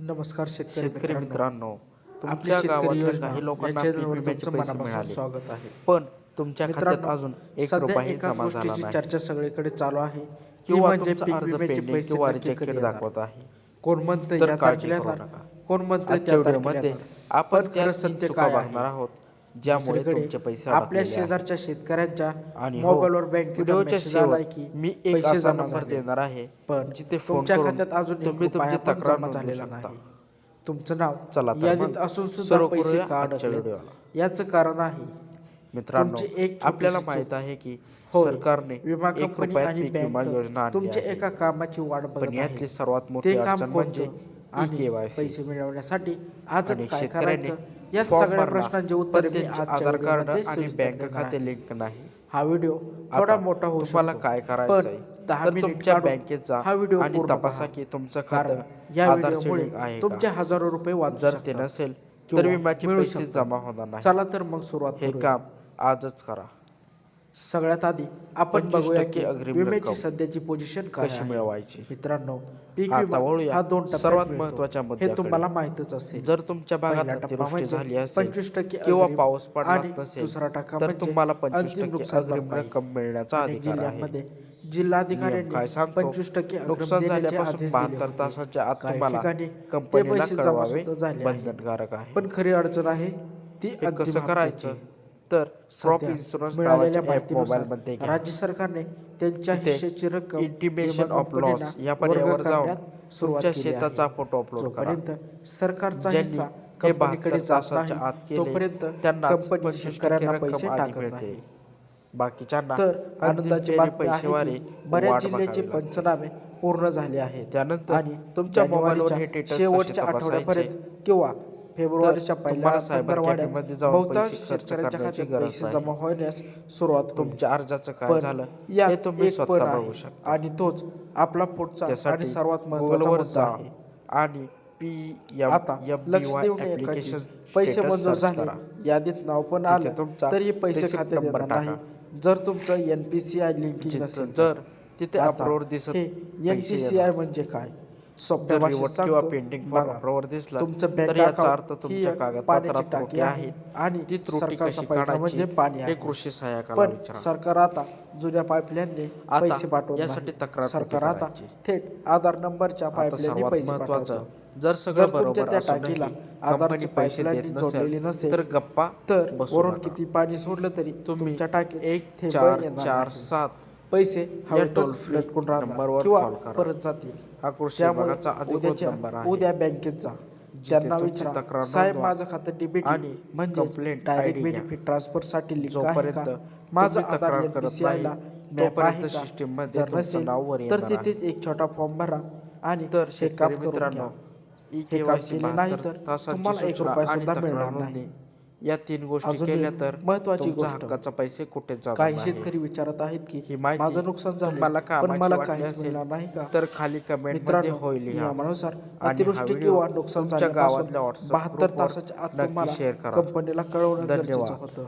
नमस्कार शेतकरी शेतकरी मित्रांनो तुमच्या योजना काही लोकांना पीक विम्याचे पैसे मिळाले स्वागत आहे पण तुमच्या खात्यात मित्रांनो अजून एक सध्या रुपयाही एकाच जमा झाला गोष्टीची नाही चर्चा सगळीकडे चालू आहे ती किंवा म्हणजे तुमचा पीक अर्ज विम्याचे पेंडिंग पैसे किंवा नक्की रिजेक्टेड कधी येणार? दाखवत आहे कोण म्हणते तर या काळजी तारखेला करू येणार? नका. कोण म्हणते आजच्या त्या तारखेला व्हिडिओमध्ये येणार? आपण पण त्या खरं सत्य चुका काय आहे? बघणार आहोत ज्यामुळे दुसरीकडे तुमचे पैसे आपल्या अडकलेले आहेत. शेजारच्या शेतकऱ्यांच्या आणि हो, मोबाईलवर बँकेचा व्हिडिओच्या मेसेज आलाय शेवट की मी एक पैसे असा जमा नंबर झाले. देणार आहे पण जिथे फोन तुमच्या करून खात्यात अजून तुम्ही तुमची तक्रार नोंदवू झालेला शकता. नाही तुमचं नाव चला तर यादीत मग असून सुद्धा पैसे करूया का आजच्या अडकले व्हिडिओला. याचं कारण आहे मित्रांनो तुमची एक छोटीशी आपल्याला चूक. माहीत आहे की होय, सरकारने विमा एक कंपनी रुपयात आणि पीक विमा योजना बँक आणली तुमच्या आहे. एका कामाची वाट पण बघत यातली आहे सर्वात मोठी ते काम अडचण म्हणजे कोणतं आणि. पैसे मिळवण्यासाठी आजच आणि काय शेतकऱ्याने करायचं या सगळ्या प्रश्नांची उत्तरे आधार कार्ड आणि बँक खाते. लिंक नाही हा व्हिडिओ थोडा मोठा होऊ शकतो. काय पण करायचंय दहा तुमच्या जा हा व्हिडिओ आणि तपासा. की तुमचं खातं या आधार व्हिडिओमुळे तुमचे हजारो रुपये वाचू जर ते. नसेल तर विम्याचे पैसे. जमा होणार नाही चला तर मग सुरुवात हे. काम आजच करा सगळ्यात आधी आपण 25% बघूया की अग्रिम विम्याची सध्याची पोझिशन कशी. मिळवायची मित्रांनो पीक विमा हा दोन सर्वात मिळतो. महत्त्वाच्या हे. तुम्हाला माहितच असेल जर तुमच्या भागात अतिवृष्टी म्हणजे झाली असेल 25% किंवा अग्रिम पाऊस पडला नसेल दुसरा टप्पा तर म्हणजे तुम्हाला पंचवीस टक्के नुकसान अग्रिम. रक्कम मिळण्याचा अधिकार आहे जिल्हाधिकाऱ्यांनी काय सांगतो पंचवीस टक्के नुकसान झाल्यापासून बहात्तर होते. तासाच्या आत तुम्हाला कंपनीला कळवावे. बंधनकारक आहे पण खरी अडचण आहे ती कसं करायचं. तर क्रॉप इन्शुरन्स मिळालेल्या घ्या राज्य सरकारने त्यांच्या हिश्श्याची रक्कम इंटिमेशन ऑफ लॉस या पर्यायावर जाऊन तुमच्या आहे. शेताचा फोटो अपलोड करा जोपर्यंत सरकारचा हिस्सा कंपनीकडे 72 जात नाही, आत केले तोपर्यंत त्यांना कंपनी 25% शेतकऱ्यांना पैसे टाकत नाही बाकीच्यांना तर आनंदाची आहे पैसेवारी बऱ्याच जिल्ह्याचे. पंचनामे पूर्ण झाले आहेत त्यानंतर आणि तुमच्या मोबाईलवर हे शेवटच्या? आठवड्यापर्यंत किंवा फेब्रुवारीच्या पहिल्या. जमा होण्यास सुरुवात. तुमच्या अर्जाचं काय झालं हे तुम्ही स्वतः. बघू शकता आणि तोच आपला पुढचा आणि सर्वात महत्त्वाचा आहे आणि पी आता लक्ष देऊ नये का की ऍप्लिकेशन पैसे मंजूर झाले यादीत नाव पण आलं तुमचा तरी पैसे खात्यात येणार नाही जर तुमचं N P C I linking नसेल तर. जर तिथे अपलोड दिसत एन पी सी आय म्हणजे काय सोप्या भाषेत किंवा दिसला तुमचं बँक याचा अर्थ तुमच्या कागदपत्रात टाकी आहे आणि ती त्रुटी कशी म्हणजे पाणी हे आहे कृषी सहाय्यकाला सरकार आता जुन्या पाईपलाईनने पैसे पाठवत यासाठी. तक्रार सरकार आता? थेट आधार नंबरच्या पाईपलाईनने पैसे महत्वाचं जर सगळं बरोबर त्या टाकीला आधारची पैसे जोडलेली नसेल तर गप्पा तर वरून. किती पाणी सोडलं तरी तुम्ही तुमच्या टाकीत एक चार चार. सात पैसे या टोल फ्री लटकून राहणार नंबरवर किंवा कॉल करा. परत जातील हा कृषी त्यामुळे विभागाचा अधिकृत उद्याच्या नंबर आहे उद्या बँकेत जा त्यांना तुमची विचारा तक्रार साहेब नोंदवा. माझं खातं डीबीटी आणि म्हणजे complaint डायरेक्ट ID घ्या. बेनिफिट ट्रान्सफरसाठी लिंक आहे जोपर्यंत का तुम्ही माझं तक्रार करत नाही, तोपर्यंत आहे का? system मध्ये जर तुमचं नसेल, नाव वर तर येणार तिथेच एक छोटा फॉर्म भरा आणि तर हे काम शेतकरी करून मित्रांनो घ्या. ई हे काम केले नाही तर तुम्हाला एक रुपया सुद्धा मिळणार नाही या तीन गोष्टी अजून केल्या एक तर महत्त्वाची तुमच्या गोष्ट. हक्काचा पैसे कुठे जात काही नाही. शेतकरी विचारत आहेत की ही माहिती माझं नुकसान झालं तुम्हाला पण कामाची मला वाटली काहीच असेल मिळणार नाही का तर खाली कमेंटमध्ये मित्रांनो होय लिहा नियमानुसार हा अतिवृष्टी व्हिडिओ किंवा नुकसान तुमच्या झाल्यापासून गावातल्या WhatsApp बहात्तर ग्रुपवर तासाच्या आत नक्की तुम्हाला share करा. कंपनीला कळवणं गरजेचं धन्यवाद. होतं